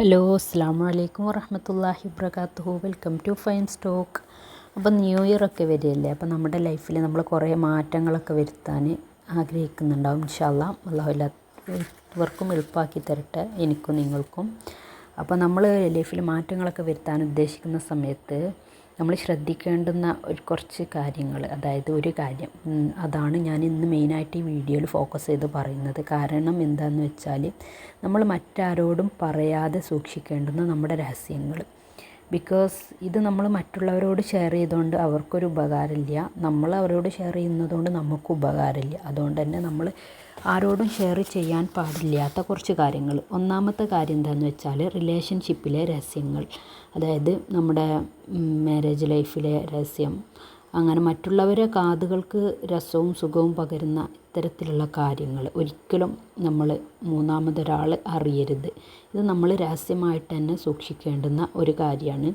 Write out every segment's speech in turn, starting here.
Hello അസ്സാം വലൈക്കും വറഹമത്തല്ലാഹി വബർക്കാത്തു വെൽക്കം ടു ഫൈൻ സ്റ്റോക്ക്. അപ്പം ന്യൂ ഇയർ ഒക്കെ വരികയല്ലേ? അപ്പം നമ്മുടെ ലൈഫിൽ നമ്മൾ കുറേ മാറ്റങ്ങളൊക്കെ വരുത്താൻ ആഗ്രഹിക്കുന്നുണ്ടാവും ഇൻഷാല്ല അള്ളാഹു എല്ലാവർക്കും എളുപ്പമാക്കി തരട്ടെ എനിക്കും നിങ്ങൾക്കും. അപ്പോൾ നമ്മൾ ലൈഫിൽ മാറ്റങ്ങളൊക്കെ വരുത്താൻ ഉദ്ദേശിക്കുന്ന സമയത്ത് നമ്മൾ ശ്രദ്ധിക്കേണ്ടുന്ന ഒരു കുറച്ച് കാര്യങ്ങൾ അതായത് ഒരു കാര്യം അതാണ് ഞാൻ ഇന്ന് മെയിനായിട്ട് ഈ വീഡിയോയിൽ ഫോക്കസ് ചെയ്ത് പറയുന്നത്. കാരണം എന്താണെന്ന് വെച്ചാൽ നമ്മൾ മറ്റാരോടും പറയാതെ സൂക്ഷിക്കേണ്ടുന്ന നമ്മുടെ രഹസ്യങ്ങൾ. ബിക്കോസ് ഇത് നമ്മൾ മറ്റുള്ളവരോട് ഷെയർ ചെയ്തുകൊണ്ട് അവർക്കൊരു ഉപകാരമില്ല. നമ്മൾ അവരോട് ഷെയർ ചെയ്യുന്നതുകൊണ്ട് നമുക്ക് ഉപകാരമില്ല. അതുകൊണ്ട് തന്നെ നമ്മൾ ആരോടും ഷെയർ ചെയ്യാൻ പാടില്ലാത്ത കുറച്ച് കാര്യങ്ങൾ. ഒന്നാമത്തെ കാര്യം എന്താണെന്ന് വെച്ചാൽ റിലേഷൻഷിപ്പിലെ രഹസ്യങ്ങൾ. അതായത് നമ്മുടെ മാരേജ് ലൈഫിലെ രഹസ്യം അങ്ങനെ മറ്റുള്ളവരെ കാതുകൾക്ക് രസവും സുഖവും പകരുന്ന ഇത്തരത്തിലുള്ള കാര്യങ്ങൾ. ഒരിക്കലും നമ്മൾ മൂന്നാമതൊരാൾ അറിയരുത്. ഇത് നമ്മൾ രഹസ്യമായിട്ട് തന്നെ സൂക്ഷിക്കേണ്ടുന്ന ഒരു കാര്യമാണ്.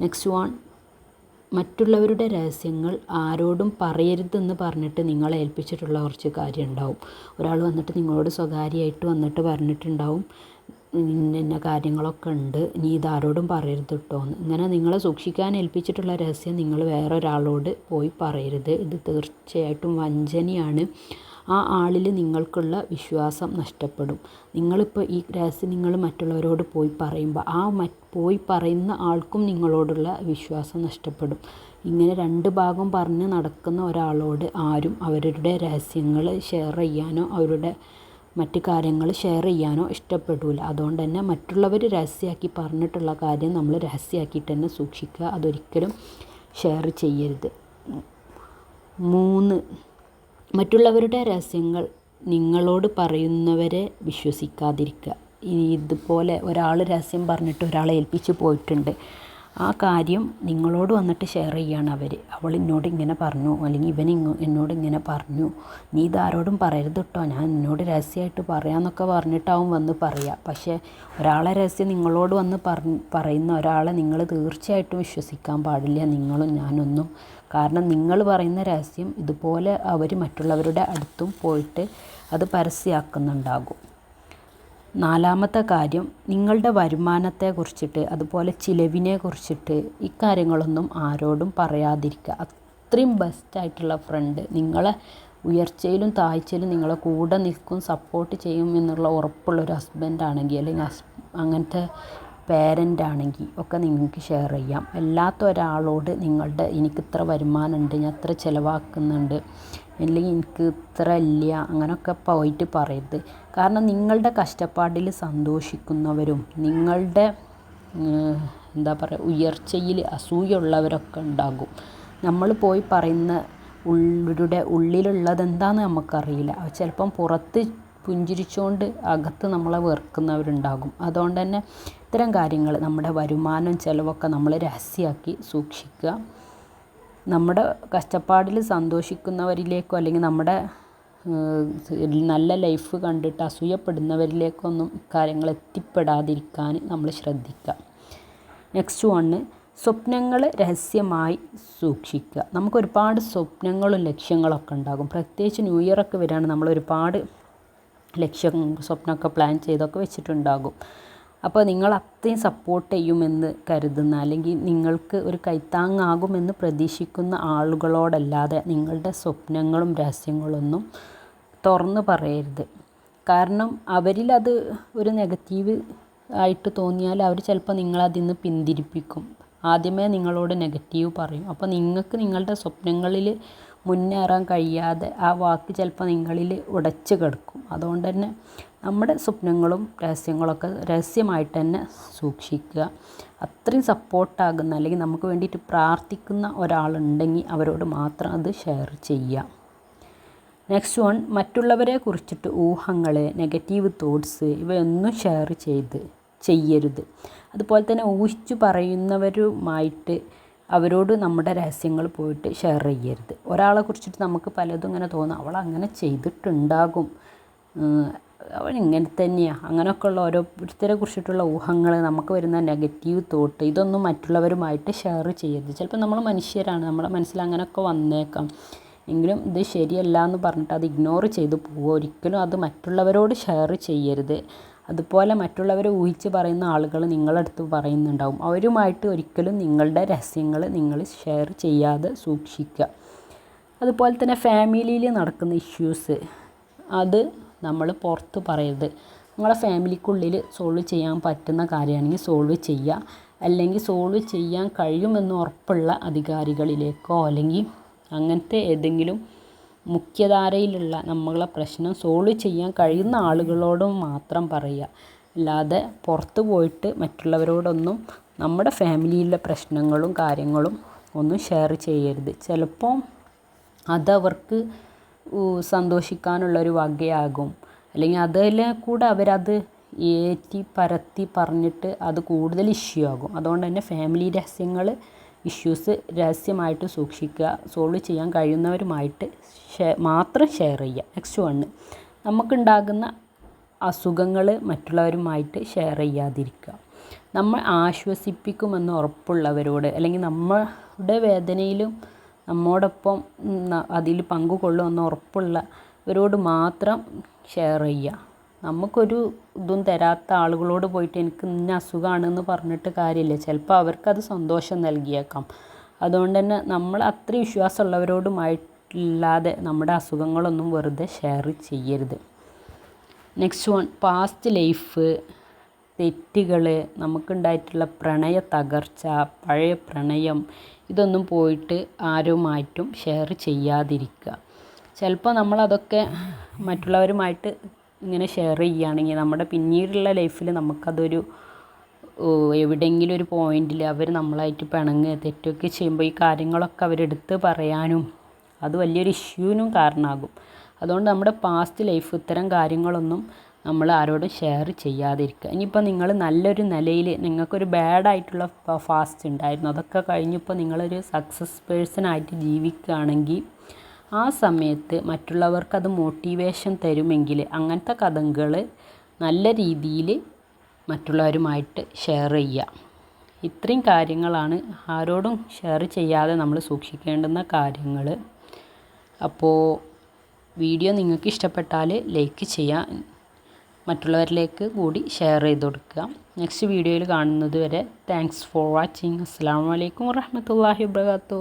നെക്സ്റ്റ് വൺ മറ്റുള്ളവരുടെ രഹസ്യങ്ങൾ ആരോടും പറയരുതെന്ന് പറഞ്ഞിട്ട് നിങ്ങളെ ഏൽപ്പിച്ചിട്ടുള്ള കുറച്ച് കാര്യം ഉണ്ടാവും ഒരാൾ വന്നിട്ട് നിങ്ങളോട് സ്വകാര്യമായിട്ട് വന്നിട്ട് പറഞ്ഞിട്ടുണ്ടാവും. ഇന്ന ഇന്ന കാര്യങ്ങളൊക്കെ ഉണ്ട്. നീ ഇതാരോടും പറയരുത് കേട്ടോ എന്ന്. ഇങ്ങനെ നിങ്ങളെ സൂക്ഷിക്കാൻ ഏൽപ്പിച്ചിട്ടുള്ള രഹസ്യം നിങ്ങൾ വേറൊരാളോട് പോയി പറയരുത്. ഇത് തീർച്ചയായിട്ടും വഞ്ചനയാണ്. ആ ആളിൽ നിങ്ങൾക്കുള്ള വിശ്വാസം നഷ്ടപ്പെടും. നിങ്ങളിപ്പോൾ ഈ രഹസ്യം നിങ്ങൾ മറ്റുള്ളവരോട് പോയി പറയുമ്പോൾ ആ പോയി പറയുന്ന ആൾക്കും നിങ്ങളോടുള്ള വിശ്വാസം നഷ്ടപ്പെടും. ഇങ്ങനെ രണ്ട് ഭാഗം പറഞ്ഞ് നടക്കുന്ന ഒരാളോട് ആരും അവരുടെ രഹസ്യങ്ങൾ ഷെയർ ചെയ്യാനോ അവരുടെ മറ്റ് കാര്യങ്ങൾ ഷെയർ ചെയ്യാനോ ഇഷ്ടപ്പെടില്ല അതുകൊണ്ട് തന്നെ മറ്റുള്ളവർ രഹസ്യമാക്കി പറഞ്ഞിട്ടുള്ള കാര്യം നമ്മൾ രഹസ്യമാക്കിയിട്ട് തന്നെ സൂക്ഷിക്കുക. അതൊരിക്കലും ഷെയർ ചെയ്യരുത്. മൂന്ന് മറ്റുള്ളവരുടെ രഹസ്യങ്ങൾ നിങ്ങളോട് പറയുന്നവരെ വിശ്വസിക്കാതിരിക്കുക ഇതുപോലെ ഒരാൾ രഹസ്യം പറഞ്ഞിട്ട് ഒരാളെ ഏൽപ്പിച്ച് പോയിട്ടുണ്ട്. ആ കാര്യം നിങ്ങളോട് വന്നിട്ട് ഷെയർ ചെയ്യാണ് അവർ അവൾ എന്നോട് ഇങ്ങനെ പറഞ്ഞു അല്ലെങ്കിൽ ഇവൻ എന്നോട് ഇങ്ങനെ പറഞ്ഞു. നീ ഇതാരോടും പറയരുത് കേട്ടോ ഞാൻ എന്നോട് രഹസ്യമായിട്ട് പറയാമെന്നൊക്കെ പറഞ്ഞിട്ടാവും വന്ന് പറയുക പക്ഷേ ഒരാളെ രഹസ്യം നിങ്ങളോട് വന്ന് പറയുന്ന ഒരാളെ നിങ്ങൾ തീർച്ചയായിട്ടും വിശ്വസിക്കാൻ പാടില്ല. നിങ്ങളും ഞാനൊന്നും കാരണം നിങ്ങൾ പറയുന്ന രഹസ്യം ഇതുപോലെ അവർ മറ്റുള്ളവരുടെ അടുത്തും പോയിട്ട് അത് പരസ്യമാക്കുന്നുണ്ടാകും നാലാമത്തെ കാര്യം നിങ്ങളുടെ വരുമാനത്തെ കുറിച്ചിട്ട് അതുപോലെ ചിലവിനെ കുറിച്ചിട്ട് ഇക്കാര്യങ്ങളൊന്നും ആരോടും പറയാതിരിക്കുക. അത്രയും ബെസ്റ്റായിട്ടുള്ള ഫ്രണ്ട് നിങ്ങളെ ഉയർച്ചയിലും താഴ്ചയിലും നിങ്ങളെ കൂടെ നിൽക്കും സപ്പോർട്ട് ചെയ്യും എന്നുള്ള ഉറപ്പുള്ള ഒരു ഹസ്ബൻഡ് ആണെങ്കിൽ അല്ലെങ്കിൽ അങ്ങനത്തെ പേരന്റ് ആണെങ്കിൽ ഒക്കെ നിങ്ങൾക്ക് ഷെയർ ചെയ്യാം. അല്ലാത്ത ഒരാളോട് നിങ്ങളുടെ എനിക്ക് ഇത്ര വരുമാനമുണ്ട് ഞാൻ ഇത്ര ചിലവാക്കുന്നുണ്ട് അല്ലെങ്കിൽ എനിക്ക് ഇത്ര ഇല്ല അങ്ങനെയൊക്കെ പോയിട്ട് പറയരുത്. കാരണം നിങ്ങളുടെ കഷ്ടപ്പാടിൽ സന്തോഷിക്കുന്നവരും നിങ്ങളുടെ എന്താ പറയുക ഉയർച്ചയിൽ അസൂയുള്ളവരൊക്കെ ഉണ്ടാകും. നമ്മൾ പോയി പറയുന്ന ഉള്ളുടെ ഉള്ളിലുള്ളത് എന്താണെന്ന് നമുക്കറിയില്ല. ചിലപ്പം പുറത്ത് പുഞ്ചിരിച്ചുകൊണ്ട് അകത്ത് നമ്മളെ വെറുക്കുന്നവരുണ്ടാകും. അതുകൊണ്ട് തന്നെ ഇത്തരം കാര്യങ്ങൾ നമ്മുടെ വരുമാനം ചിലവൊക്കെ നമ്മൾ രഹസ്യമാക്കി സൂക്ഷിക്കുക. നമ്മുടെ കഷ്ടപ്പാടിൽ സന്തോഷിക്കുന്നവരിലേക്കോ അല്ലെങ്കിൽ നമ്മുടെ നല്ല ലൈഫ് കണ്ടിട്ട് അസൂയപ്പെടുന്നവരിലേക്കൊന്നും ഇക്കാര്യങ്ങൾ എത്തിപ്പെടാതിരിക്കാൻ നമ്മൾ ശ്രദ്ധിക്കുക. നെക്സ്റ്റ് വണ്ണ് സ്വപ്നങ്ങൾ രഹസ്യമായി സൂക്ഷിക്കുക. നമുക്ക് ഒരുപാട് സ്വപ്നങ്ങളും ലക്ഷ്യങ്ങളൊക്കെ ഉണ്ടാകും. പ്രത്യേകിച്ച് ന്യൂ ഇയർ ഒക്കെ വരികയാണ് നമ്മൾ ഒരുപാട് ലക്ഷ്യം സ്വപ്നമൊക്കെ പ്ലാൻ ചെയ്തൊക്കെ വെച്ചിട്ടുണ്ടാകും. അപ്പോൾ നിങ്ങൾ അത്രയും സപ്പോർട്ട് ചെയ്യുമെന്ന് കരുതുന്ന അല്ലെങ്കിൽ നിങ്ങൾക്ക് ഒരു കൈത്താങ്ങാകുമെന്ന് പ്രതീക്ഷിക്കുന്ന ആളുകളോടല്ലാതെ നിങ്ങളുടെ സ്വപ്നങ്ങളും രഹസ്യങ്ങളൊന്നും തുറന്ന് പറയരുത്. കാരണം അവരിലത് ഒരു നെഗറ്റീവ് ആയിട്ട് തോന്നിയാൽ അവർ ചിലപ്പോൾ നിങ്ങളതിൽ നിന്ന് പിന്തിരിപ്പിക്കും. ആദ്യമേ നിങ്ങളോട് നെഗറ്റീവ് പറയും. അപ്പോൾ നിങ്ങൾക്ക് നിങ്ങളുടെ സ്വപ്നങ്ങളിൽ മുന്നേറാൻ കഴിയാതെ ആ വാക്ക് ചിലപ്പോൾ നിങ്ങളിൽ ഉടച്ചു കിടക്കും. അതുകൊണ്ട് തന്നെ നമ്മുടെ സ്വപ്നങ്ങളും രഹസ്യങ്ങളൊക്കെ രഹസ്യമായിട്ട് തന്നെ സൂക്ഷിക്കുക. അത്രയും സപ്പോർട്ടാകുന്ന അല്ലെങ്കിൽ നമുക്ക് വേണ്ടിയിട്ട് പ്രാർത്ഥിക്കുന്ന ഒരാളുണ്ടെങ്കിൽ അവരോട് മാത്രം അത് ഷെയർ ചെയ്യുക. നെക്സ്റ്റ് വൺ മറ്റുള്ളവരെ കുറിച്ചിട്ട് ഊഹങ്ങൾ നെഗറ്റീവ് തോട്ട്സ് ഇവയൊന്നും ഷെയർ ചെയ്ത് ചെയ്യരുത്. അതുപോലെ തന്നെ ഊഹിച്ചു പറയുന്നവരുമായിട്ട് അവരോട് നമ്മുടെ രഹസ്യങ്ങൾ പോയിട്ട് ഷെയർ ചെയ്യരുത്. ഒരാളെ കുറിച്ചിട്ട് നമുക്ക് പലതും ഇങ്ങനെ തോന്നും. അവൾ അങ്ങനെ ചെയ്തിട്ടുണ്ടാകും. അവൻ ഇങ്ങനെ തന്നെയാണ് അങ്ങനെയൊക്കെ ഉള്ള ഓരോരുത്തരെ കുറിച്ചിട്ടുള്ള ഊഹങ്ങൾ നമുക്ക് വരുന്ന നെഗറ്റീവ് തോട്ട് ഇതൊന്നും മറ്റുള്ളവരുമായിട്ട് ഷെയർ ചെയ്യരുത്. ചിലപ്പോൾ നമ്മൾ മനുഷ്യരാണ് നമ്മുടെ മനസ്സിൽ അങ്ങനെയൊക്കെ വന്നേക്കാം. എങ്കിലും ഇത് ശരിയല്ല എന്ന് പറഞ്ഞിട്ട് അത് ഇഗ്നോർ ചെയ്ത് പോവുക ഒരിക്കലും അത് മറ്റുള്ളവരോട് ഷെയർ ചെയ്യരുത്. അതുപോലെ മറ്റുള്ളവരെ ഊഹിച്ച് പറയുന്ന ആളുകൾ നിങ്ങളടുത്ത് പറയുന്നുണ്ടാവും. അവരുമായിട്ട് ഒരിക്കലും നിങ്ങളുടെ രഹസ്യങ്ങൾ നിങ്ങൾ ഷെയർ ചെയ്യാതെ സൂക്ഷിക്കുക. അതുപോലെ തന്നെ ഫാമിലിയിൽ നടക്കുന്ന ഇഷ്യൂസ് അത് നമ്മൾ പുറത്ത് പറയരുത്. നിങ്ങളെ ഫാമിലിക്കുള്ളിൽ സോൾവ് ചെയ്യാൻ പറ്റുന്ന കാര്യമാണെങ്കിൽ സോൾവ് ചെയ്യുക. അല്ലെങ്കിൽ സോൾവ് ചെയ്യാൻ കഴിയുമെന്ന് ഉറപ്പുള്ള അധികാരികളിലേക്കോ അല്ലെങ്കിൽ അങ്ങനത്തെ ഏതെങ്കിലും മുഖ്യധാരയിലുള്ള നമ്മളെ പ്രശ്നം സോൾവ് ചെയ്യാൻ കഴിയുന്ന ആളുകളോടും മാത്രം പറയുക. അല്ലാതെ പുറത്ത് പോയിട്ട് മറ്റുള്ളവരോടൊന്നും നമ്മുടെ ഫാമിലിയിലെ പ്രശ്നങ്ങളും കാര്യങ്ങളും ഒന്നും ഷെയർ ചെയ്യരുത്. ചിലപ്പോൾ അതവർക്ക് സന്തോഷിക്കാനുള്ളൊരു വകയാകും. അല്ലെങ്കിൽ അതിൽ കൂടെ അവരത് ഏറ്റി പരത്തി പറഞ്ഞിട്ട് അത് കൂടുതൽ ഇഷ്യൂ ആകും. അതുകൊണ്ട് തന്നെ ഫാമിലി രഹസ്യങ്ങൾ ഇഷ്യൂസ് രഹസ്യമായിട്ട് സൂക്ഷിക്കുക സോൾവ് ചെയ്യാൻ കഴിയുന്നവരുമായിട്ട് മാത്രം ഷെയർ ചെയ്യുക. നെക്സ്റ്റ് വണ്ണ് നമുക്കുണ്ടാകുന്ന അസുഖങ്ങൾ മറ്റുള്ളവരുമായിട്ട് ഷെയർ ചെയ്യാതിരിക്കുക. നമ്മൾ ആശ്വസിപ്പിക്കുമെന്ന് ഉറപ്പുള്ളവരോട് അല്ലെങ്കിൽ നമ്മളുടെ വേദനയിലും നമ്മോടൊപ്പം അതിൽ പങ്കുകൊള്ളുമെന്ന് ഉറപ്പുള്ളവരോട് മാത്രം ഷെയർ ചെയ്യുക. നമുക്കൊരു ഇതും തരാത്ത ആളുകളോട് പോയിട്ട് എനിക്ക് ഇന്ന അസുഖമാണെന്ന് പറഞ്ഞിട്ട് കാര്യമില്ല. ചിലപ്പോൾ അവർക്കത് സന്തോഷം നൽകിയേക്കാം. അതുകൊണ്ട് തന്നെ നമ്മൾ അത്ര വിശ്വാസമുള്ളവരോടുമായിട്ടില്ലാതെ നമ്മുടെ അസുഖങ്ങളൊന്നും വെറുതെ ഷെയർ ചെയ്യരുത്. നെക്സ്റ്റ് വൺ പാസ്റ്റ് ലൈഫ് തെറ്റുകൾ നമുക്കുണ്ടായിട്ടുള്ള പ്രണയ തകർച്ച പഴയ പ്രണയം ഇതൊന്നും പോയിട്ട് ആരുമായിട്ടും ഷെയർ ചെയ്യാതിരിക്കുക. ചിലപ്പോൾ നമ്മളതൊക്കെ മറ്റുള്ളവരുമായിട്ട് ഇങ്ങനെ ഷെയർ ചെയ്യുകയാണെങ്കിൽ നമ്മുടെ പിന്നീടുള്ള ലൈഫിൽ നമുക്കതൊരു എവിടെയെങ്കിലും ഒരു പോയിന്റിൽ അവർ നമ്മളായിട്ട് പിണങ്ങുക തെറ്റൊക്കെ ചെയ്യുമ്പോൾ ഈ കാര്യങ്ങളൊക്കെ അവരെടുത്ത് പറയാനും അത് വലിയൊരു ഇഷ്യൂവിനും കാരണമാകും. അതുകൊണ്ട് നമ്മുടെ പാസ്റ്റ് ലൈഫ് ഇത്തരം കാര്യങ്ങളൊന്നും നമ്മൾ ആരോടും ഷെയർ ചെയ്യാതിരിക്കുക. ഇനിയിപ്പോൾ നിങ്ങൾ നല്ലൊരു നിലയിൽ നിങ്ങൾക്കൊരു ബാഡായിട്ടുള്ള ഫാസ്റ്റ് ഉണ്ടായിരുന്നു. അതൊക്കെ കഴിഞ്ഞിപ്പോൾ നിങ്ങളൊരു സക്സസ് പേഴ്സൺ ആയിട്ട് ജീവിക്കുകയാണെങ്കിൽ ആ സമയത്ത് മറ്റുള്ളവർക്ക് അത് മോട്ടിവേഷൻ തരുമെങ്കിൽ അങ്ങനത്തെ കഥകൾ നല്ല രീതിയിൽ മറ്റുള്ളവരുമായിട്ട് ഷെയർ ചെയ്യുക. ഇത്രയും കാര്യങ്ങളാണ് ആരോടും ഷെയർ ചെയ്യാതെ നമ്മൾ സൂക്ഷിക്കേണ്ടുന്ന കാര്യങ്ങൾ. അപ്പോൾ വീഡിയോ നിങ്ങൾക്ക് ഇഷ്ടപ്പെട്ടാൽ ലൈക്ക് ചെയ്യുക. മറ്റുള്ളവരിലേക്ക് കൂടി ഷെയർ ചെയ്ത് കൊടുക്കുക. നെക്സ്റ്റ് വീഡിയോയിൽ കാണുന്നത് വരെ താങ്ക്സ് ഫോർ വാച്ചിങ് അസ്സാം വലൈക്കും വറഹമത്തല്ലാഹി വാബർക്കാത്തു